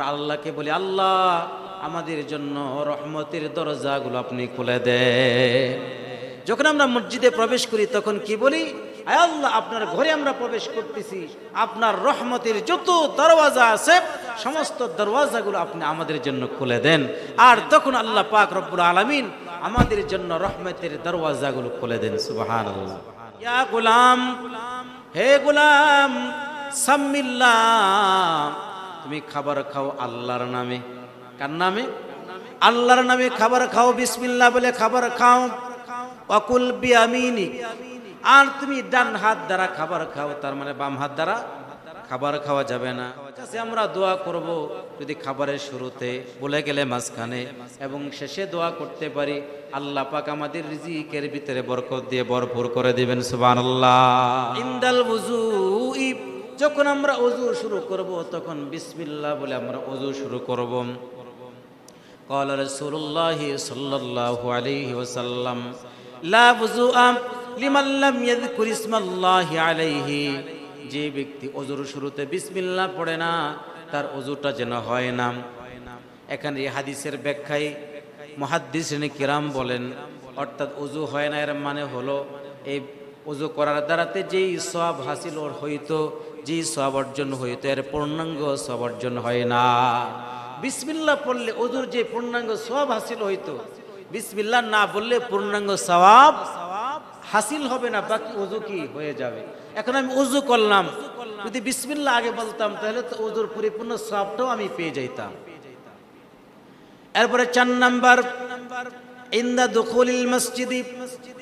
আমরা আল্লাহকে বলি, আল্লাহ, আমাদের জন্য রহমতের দরজাগুলো আপনি খুলে দেন। যখন আমরা মসজিদে প্রবেশ করি, তখন কি বলি আল্লাহ, আপনার ঘরে আমরা প্রবেশ করতেছি। আপনার রহমতের যত দরওয়াজা আছে, সমস্ত দরওয়াজাগুলো আপনি আমাদের জন্য খুলে দেন। আর তখন আল্লাহ পাক রব্বুল আলামিন আমাদের জন্য রহমতের দরওয়াজাগুলো খুলে দেন, সুবহানাল্লাহ। ইয়া গোলাম, হে গোলাম, সাম্মিল্লাহ তুমি খাবার খাও আল্লাহর নামে। কার নামে? আল্লাহর নামে খাবার খাও, বিসমিল্লাহ বলে খাবার খাও। অকুল বিয়ামিনি। আর তুমি ডান হাত দ্বারা খাবার খাও, তার মানে বাম হাত দ্বারা খাবার খাওয়া যাবে না। আমরা দোয়া করব যদি খাবারের শুরুতে বলে গেলে মাঝখানে এবং শেষে দোয়া করতে পারি, আল্লাহ পাক আমাদের রিজিকের ভিতরে বরকত দিয়ে ভরপুর করে দিবেন, সুবহানাল্লাহ। ইন্দাল বুজুই যখন আমরা অজু শুরু করব তখন বিসমিল্লাহ বলে আমরা অজু শুরু করব قال رسول الله صلى الله عليه وسلم لا وضوء لمن لم يذكر اسم الله عليه যে ব্যক্তি অজুর শুরুতে বিসমিল্লাহ পড়ে না তার অজুটা যেন হয় না এখানে এই হাদিসের ব্যাখ্যায় মহাদ্দিস কিরাম বলেন অর্থাৎ অজু হয় না এর মানে হলো এই অজু করার দ্বারাতে যেই সব হাসিল ওর হইতো যেই সব অর্জন হইতো এর পূর্ণাঙ্গ সব অর্জন হয় না। বিসমিল্লা পড়লে অজুর যে পূর্ণাঙ্গ সব হাসিল হইতো। বিসমিল্লাহ না বললে পূর্ণাঙ্গ সওয়াব হাসিল হবে না, বাকি অজু কি হয়ে যাবে। এখন আমি অজু করলাম। যদি বিসমিল্লাহ আগে বলতাম তাহলে তো অজুর পরিপূর্ণ সবটাও আমি পেয়ে যাইতাম। এরপরে চার নাম্বার, ইন্দা দখলিল মসজিদি।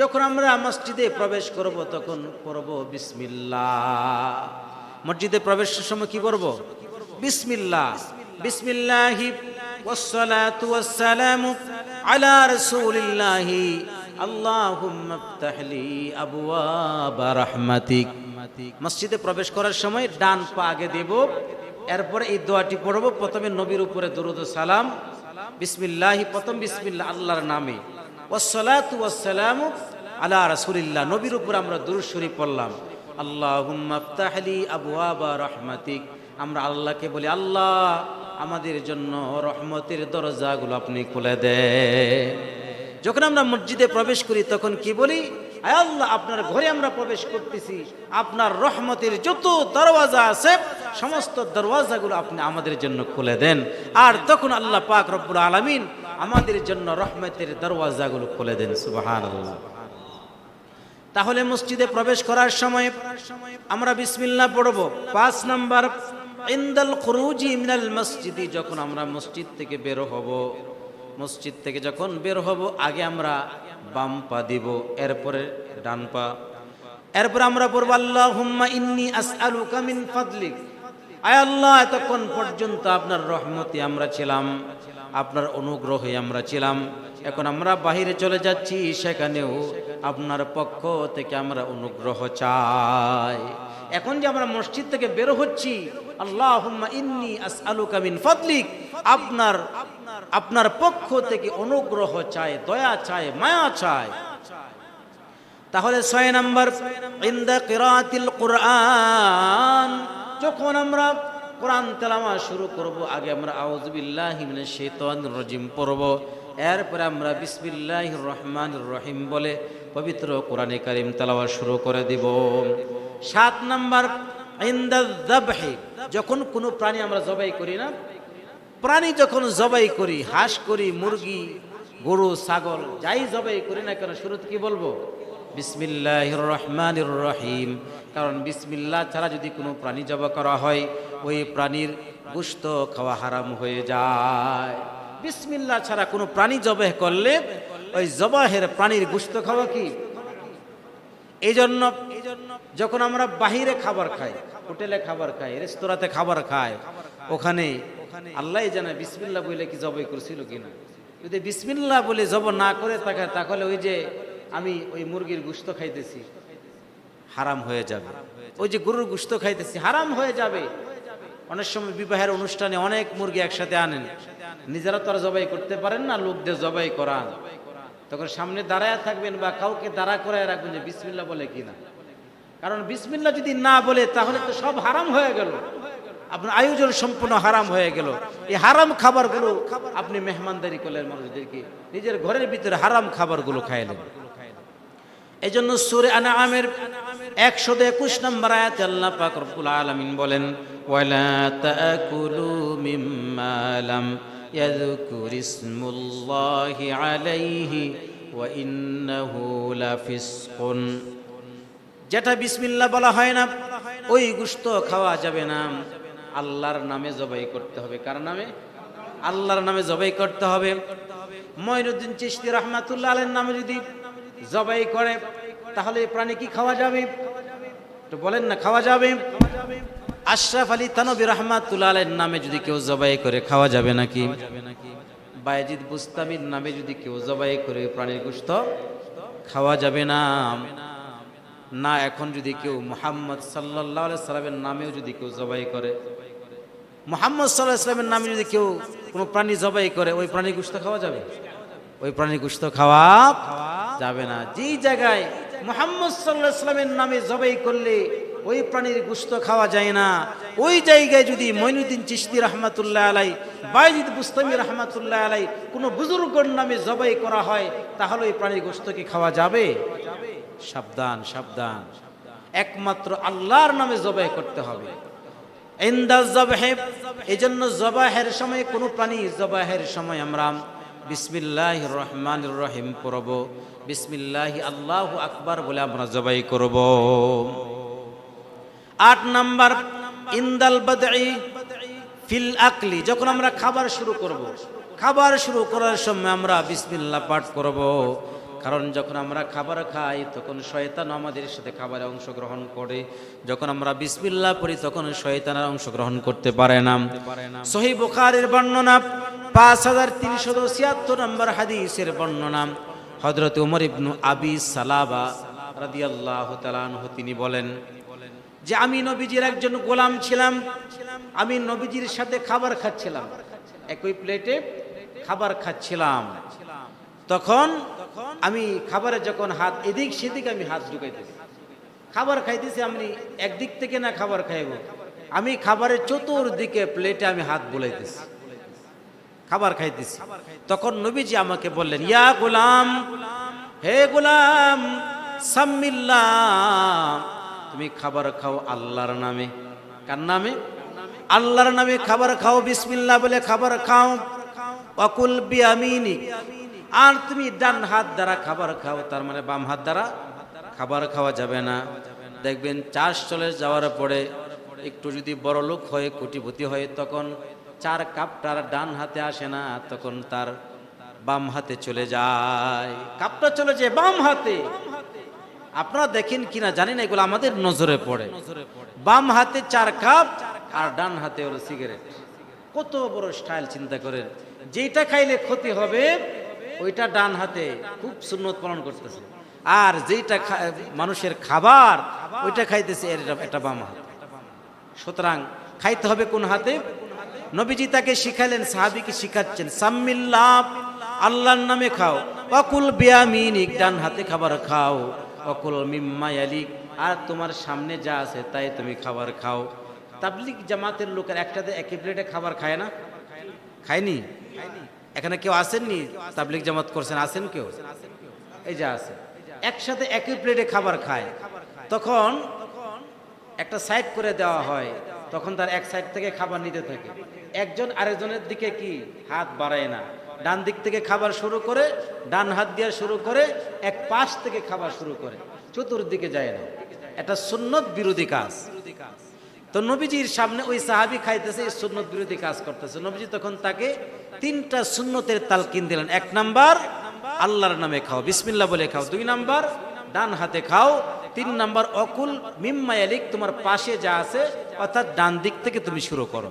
যখন আমরা মসজিদে প্রবেশ করব তখন করব বিসমিল্লাহ। মসজিদে প্রবেশের সময় কি করব? বিসমিল্লাহ। বিসমিল্লাহি মসজিদে প্রবেশ করার সময় ডান পা আগে দেব, এরপরে এই দোয়াটি পড়ব, প্রথমে নবীর উপরে দরুদ সালাম। বিসমিল্লাহি, প্রথম বিসমিল্লাহ আল্লাহর নামে। ওয়াসসালাতু ওয়াসসালামু আলা নবীর উপর আমরা দুরূদ শরীফ পড়লাম। লি আবওয়াবা রাহমাতিক। আমরা আল্লাহকে বলি, আল্লাহ, আমাদের জন্য রহমতের দরজাগুলো আপনি খুলে দেন যখন আমরা মসজিদে প্রবেশ করি, তখন কি বলি? আল্লাহ, আপনার ঘরে আমরা প্রবেশ করতেছি। আপনার রহমতের যত দরওয়াজা আছে, সমস্ত দরওয়াজাগুলো আপনি আমাদের জন্য খুলে দেন। আর তখন আল্লাহ পাক রব্বুল আলামিন আমাদের জন্য রহমতের দরওয়াজাগুলো খুলে দেন সুবাহান আল্লাহ তাহলে মসজিদে প্রবেশ করার সময় আমরা বিসমিল্লাহ পড়ব। পাঁচ নাম্বার, ইন্দাল খুরুজি মিনাল মসজিদি, যখন আমরা মসজিদ থেকে বের হব। মসজিদ থেকে যখন বের হব, আগে আমরা বাম পা দিব, এরপরে ডান পা। এরপর আমরা পড়ব আল্লাহ হুম্মা ইন্নি আসআলুকা মিন ফাদলিক। আয় আল্লাহ, এতক্ষণ পর্যন্ত আপনার রহমতে আমরা ছিলাম, আপনার অনুগ্রহে আমরা ছিলাম। এখন আমরা বাহিরে চলে যাচ্ছি, সেখানেও আপনার পক্ষ থেকে আমরা অনুগ্রহ চাই। এখন যে আমরা মসজিদ থেকে বের হচ্ছি আল্লাহ ইন্নি আসআলুকা মিন ফাদলিক, আপনার আপনার পক্ষ থেকে অনুগ্রহ চায় দয়া চায় মায়া চায় তাহলে ছয় নম্বর, ইন্দা কিরাতিল কোরআন, যখন আমরা কোরআন তেলামা শুরু করব, আগে আমরা আউজবিল্লাহি শাইতানির রাজিম পড়ব। এরপরে আমরা বিসমিল্লাহির রহমান রহিম বলে পবিত্র কোরআনে কারিম তেলাওয়া শুরু করে দিব। সাত নাম্বার যখন কোনো প্রাণী আমরা জবাই করি না, প্রাণী যখন জবাই করি, হাঁস করি, মুরগি, গরু, ছাগল, যাই জবাই করি না কেন, শুরুতে কি বলব? বিসমিল্লাহ রহমানির রহিম। কারণ বিসমিল্লাহ ছাড়া যদি কোনো প্রাণী জবা করা হয়, ওই প্রাণীর গুস্ত খাওয়া হারাম হয়ে যায়। বিসমিল্লাহ ছাড়া কোনো প্রাণী জবাই করলে ওই জবাহের প্রাণীর গুস্ত খাওয়া কি? এই জন্য যখন আমরা বাহিরে খাবার খাই, হোটেলে খাবার খাই, রেস্তোরাঁতে খাবার খাই, ওখানে আল্লাহ জানে বিসমিল্লাহ বলে কি জবাই করছিল কিনা? যদি বিসমিল্লাহ বলে জব না করে থাকে তাহলে ওই যে আমি ওই মুরগির গুস্ত খাইতেছি, হারাম হয়ে যাবে। ওই যে গরুর গুস্ত খাইতেছি, হারাম হয়ে যাবে। অনেক সময় বিবাহের অনুষ্ঠানে অনেক মুরগি একসাথে আনেন। নিজেরা তো আর জবাই করতে পারেন না লোকদের জবাই করান। তখন সামনে দাঁড়ায় থাকবেন বা কাউকে দাঁড়া করে রাখবেন যে বিসমিল্লা বলে কিনা। কারণ বিসমিল্লা যদি না বলে, তাহলে তো সব হারাম হয়ে গেল। আপনার আয়োজন সম্পূর্ণ হারাম হয়ে গেল। এই হারাম খাবারগুলো আপনি মেহমানদারি করলেন মানুষদেরকে। নিজের ঘরের ভিতরে হারাম খাবারগুলো খাইলেন। এই জন্য সুরে আনা আমের একশো একুশ নম্বর আয়াত আল্লাহ পাক রব্বুল আলামিন বলেন, ওয়ালা তাকুলু মিম্মা লাম ইয়াযকুর ইসমুল্লাহি আলাইহি ওয়া ইন্নাহু লাফিসকুন যেটা বিসমিল্লাহ বলা হয় না, ওই গুস্ত খাওয়া যাবে না। আল্লাহর নামে জবাই করতে হবে। কার নামে? আল্লাহর নামে জবাই করতে হবে। মঈনুদ্দিন চিশতি রহমাতুল্লাহ আলের নামে যদি জবাই করে, তাহলে প্রাণী কি খাওয়া যাবে? তো বলেন না খাওয়া যাবে খাওয়া যাবে? আশরাফ আলী তানবী রহমাতুল্লাহ আলের নামে যদি কেউ জবাই করে, খাওয়া যাবে নাকি? বায়েজিদ বুস্তামির নামে যদি কেউ জবাই করে, প্রাণীর গুস্ত খাওয়া যাবে না। না, এখন যদি কেউ মোহাম্মদ সাল্লাহ সাল্লামের নামেও যদি কেউ জবাই করে, মোহাম্মদ সাল্লাহ ইসলামের নামে যদি কেউ কোনো প্রাণী জবাই করে, ওই প্রাণী গুস্ত খাওয়া যাবে? ওই প্রাণী গুস্ত খাওয়া যাবে না। যেই জায়গায় মোহাম্মদ সাল্লাহ ইসলামের নামে জবাই করলে ওই প্রাণীর গুস্ত খাওয়া যায় না। ওই জায়গায় যদি মইনুদ্দিন চিশতি রহমাতুল্লাহ আলাই বাইজিদ বুস্তামি রহমাতুল্লাহ আলাই কোনো বুজুর্গর নামে জবাই করা হয়, তাহলে ওই প্রাণীর গোস্ত কি খাওয়া যাবে? সাবধান সাবধান। একমাত্র আল্লাহর নামে জবাই করতে হবে। এই জন্য জবাহের সময় কোনো প্রাণী জবাহের সময় আমরা বিসমিল্লাহ রহমান রহিম করব বিসমিল্লাহ আল্লাহ আকবার বলে আমরা জবাই করব। আট নাম্বার, ইন্দাল বাদঈ ফিল আকলি, যখন আমরা খাবার শুরু করব। খাবার শুরু করার সময় আমরা বিসমিল্লা পাঠ করব। কারণ যখন আমরা খাবার খাই, তখন শয়তান আমাদের সাথে খাবারে অংশগ্রহণ করে। যখন আমরা বিসমিল্লা পড়ি, তখন শয়তানের অংশগ্রহণ করতে পারে না। সহি বুখারের বর্ণনা, পাঁচ হাজার তিনশো ছিয়াত্তর নম্বর হাদিসের বর্ণনা। হজরত উমর ইবনু আবি সালাবা রাদিয়াল্লাহ তালানহ তিনি বলেন যে আমি নবীজির একজন গোলাম ছিলাম, আমি নবীজির সাথে খাবার খাচ্ছিলাম। একই প্লেটে খাবার খাচ্ছিলাম। তখন আমি খাবারে যখন হাত, এদিক সেদিক আমি হাত ঢুকাইতেছি। খাবার খাইতেছি, আমি একদিক থেকে না খাবার খাইব। আমি খাবারের চতুর্দিকে প্লেটে আমি হাত বুলাইতেছি। খাবার খাইতেছি। তখন নবীজি আমাকে বললেন, ইয়া গোলাম, হে গোলাম, সাম্মিল্লাহ তুমি খাবার খাও আল্লাহর নামে। কার নামে? আল্লাহর নামে খাবার খাও, বিসমিল্লাহ বলে খাবার খাও। অকুল বিয়ামিনি। আর তুমি ডান হাত দ্বারা খাবার খাও, তার মানে বাম হাত দ্বারা খাবার খাওয়া যাবে না। দেখবেন চাষ চলে যাওয়ার পরে একটু যদি বড় লোক হয়, কোটিপতি হয়, তখন চার কাপটার ডান হাতে আসে না, তখন তার বাম হাতে চলে যায়। কাপটা চলে যায় বাম হাতে। আপনারা দেখেন কিনা জানি না, এগুলো আমাদের নজরে পড়ে। বাম হাতে চার কাপ, আর ডান হাতে হলো সিগারেট। কত বড় স্টাইল চিন্তা করেন। যেটা খাইলে ক্ষতি হবে, ওইটা ডান হাতে খুব সুন্নত পালন করতেছে। আর যেটা মানুষের খাবার, ওইটা খাইতেছে একটা বাম হাত। সুতরাং খাইতে হবে কোন হাতে? নবীজি তাকে শিখালেন, সাহাবিকে শিখাচ্ছেন, সাম্মিল্লাহ, আল্লাহর নামে খাও। অকুল বিয়ামিনিক, ডান হাতে খাবার খাও। অকুল মিম্মায়ালিক আর তোমার সামনে যা আছে তাই তুমি খাবার খাও। তাবলিক জামাতের লোকের একটাতে একই প্লেটে খাবার খায় না? খায়নি? এখানে কেউ আসেননি? তাবলিক জামাত করছেন, আসেন কেউ? এই যা আছে। একসাথে একই প্লেটে খাবার খায়। তখন একটা সাইড করে দেওয়া হয়, তখন তার এক সাইড থেকে খাবার নিতে থাকে। একজন আরেকজনের দিকে কি? হাত বাড়ায় না। ডান দিক থেকে খাবার শুরু করে, ডান হাত দিয়ে শুরু করে, এক পাশ থেকে খাবার শুরু করে। চতুর্দিকে যায় না। এটা সুন্নত বিরোধী কাজ। তো নবীজির সামনে ওই সাহাবি খাইতেছে, এই সুন্নত বিরোধী কাজ করতেছে। নবীজি তখন তাকে তিনটা সুন্নতের তালকিন দিলেন। এক নাম্বার, আল্লাহর নামে খাও, বিসমিল্লাহ বলে খাও। দুই নাম্বার, ডান হাতে খাও। তিন নাম্বার, অকুল মিম্মায়ালিক, তোমার পাশে যা আছে, অর্থাৎ ডান দিক থেকে তুমি শুরু করো।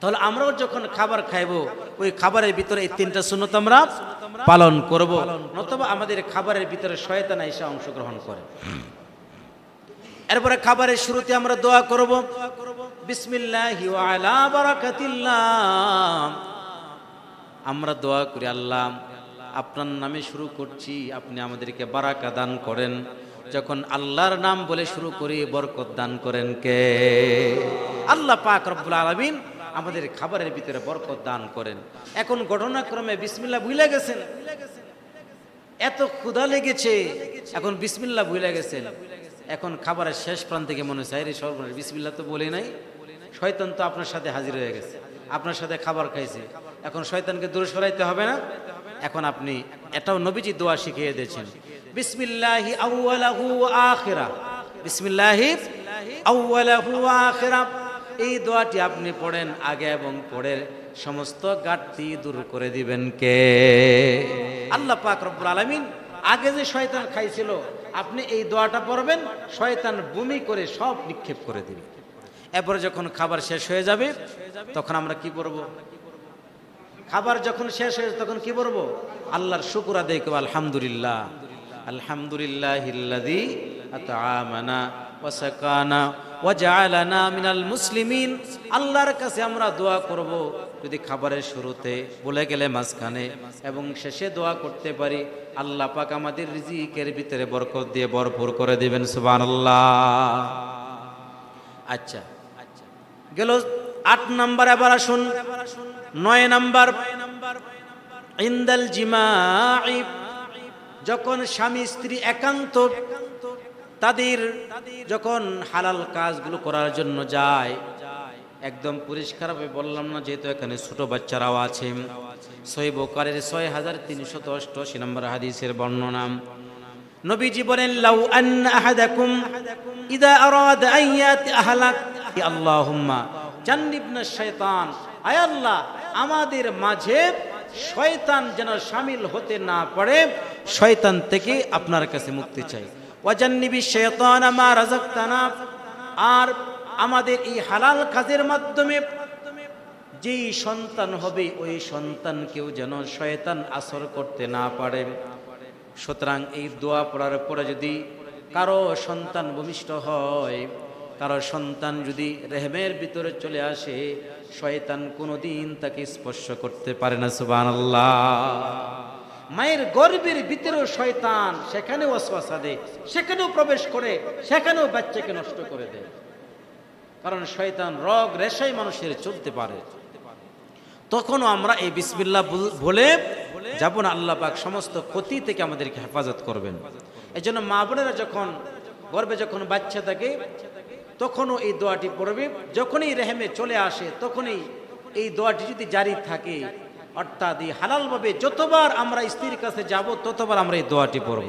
তাহলে আমরাও যখন খাবার খাইবো, ওই খাবারের ভিতরে এই তিনটা সুন্নত আমরা পালন করব। নতুবা আমাদের খাবারের ভিতরে শয়তান এসে অংশগ্রহণ করে। এরপরে খাবারের শুরুতে আমরা দোয়া করব, বিসমিল্লাহি আলা বারাকাতিল্লাহ। আমরা দোয়া করি, আল্লাহ, আপনার নামে শুরু করছি, আপনি আমাদেরকে বারাকা দান করেন। যখন আল্লাহর নাম বলে শুরু করি, বরকত দান করেন কে? আল্লাহ পাক রব্বুল আলামিন আমাদের খাবারের ভিতরে বরকত দান করেন। এখন ঘটনাক্রমে বিসমিল্লাহ ভুলে গেছেন। এত ক্ষুধা লেগেছে। এখন বিসমিল্লাহ ভুলে গেছেন। এখন খাবারের শেষ প্রান্তে মনে হচ্ছে রে সর্বনাশ, বিসমিল্লাহ তো বলি নাই। শয়তান তো আপনার সাথে হাজির হয়ে গেছে। আপনার সাথে খাবার খাইছে। এখন শয়তানকে দূরে সরাইতে হবে না। এখন আপনি এটাও নবীজি দোয়া শিখিয়ে দিয়েছেন। বিসমিল্লাহি আউয়ালাহু আখিরা বিসমিল্লাহি আউয়ালাহু আখিরা এই দোয়াটি আপনি পড়েন আগে এবং পড়ে সমস্ত ঘাটতি দূর করে দিবেন কে? আল্লাহ পাক রব্বুল আলামিন আগে যে শয়তান খাইছিল, আপনি এই দোয়াটা পড়বেন, শয়তান বমি করে সব নিক্ষেপ করে দিবে। এরপরে যখন খাবার শেষ হয়ে যাবে, তখন আমরা কি করব খাবার যখন শেষ হয়ে তখন কি করব আল্লাহর শুকুর আদায় করব, আলহামদুলিল্লাহ। আলহামদুলিল্লাহ ইল্লাযী আতআমানা ওয়া সাকানা ওয়া জাআলানা মিনাল মুসলিমিন, আল্লাহর কাছে আমরা দোয়া করব। যদি খাবারের শুরুতে বলে গেলে মাঝখানে এবং শেষে দোয়া করতে পারি, আল্লাহ পাক আমাদের রিজিকের ভিতরে বরকত দিয়ে ভরপুর করে দিবেন, সুবহানাল্লাহ। আচ্ছা গেল আট নাম্বার, এবার আসুন। নয় নাম্বার, ইন্দাল জিমাই যখন স্বামী স্ত্রী একান্ত তাদের যখন হালাল কাজগুলো করার জন্য যায়, একদম পরিষ্কারভাবে বললাম না, যেহেতু এখানে ছোট বাচ্চারাও আছে। ছয় বোকারের ছয় হাজার তিনশত অষ্টআশি নম্বর হাদিসের বর্ণনা। নবীজি বলেন, লাউ আন্না আহাদাকুম ইদা আরাদ আইয়াত আহলাক। আল্লাহুম্মা, জান্নিবনা শয়তান, আয় আল্লাহ, আমাদের মাঝে শয়তান যেন শামিল হতে না পারে, শয়তান থেকে আপনার কাছে মুক্তি চাই। ওয়াজান্নিবি শয়তান মা রাযাকতানা। আর আমাদের এই হালাল কাজের মাধ্যমে যেই সন্তান হবে, ওই সন্তানকেও যেন শয়তান আসর করতে না পারে। সুতরাং এই দোয়া পড়ার পরে যদি কারও সন্তান ভূমিষ্ঠ হয়, কারও সন্তান যদি রেহমের ভিতরে চলে আসে, শয়তান কোনোদিন তাকে স্পর্শ করতে পারে না সুবান মায়ের গর্বের ভিতরেও শয়তান সেখানেও ওয়াসওয়াসা দেয়, সেখানেও প্রবেশ করে, সেখানেও বাচ্চাকে নষ্ট করে দেয়। কারণ শয়তান রগ রেশাই মানুষের চলতে পারে। তখনও আমরা এই বিসমিল্লাহ বল- বলে যাব না, আল্লাহ পাক সমস্ত ক্ষতি থেকে আমাদেরকে হেফাজত করবেন। এই জন্য মা বোনেরা যখন গর্বে যখন বাচ্চা থাকে, তখনও এই দোয়াটি পড়বে। যখনই রেহেমে চলে আসে, তখনই এই দোয়াটি যদি জারি থাকে অর্থাৎ এই হালালভাবে যতবার আমরা স্ত্রীর কাছে যাব ততবার আমরা এই দোয়াটি পড়ব।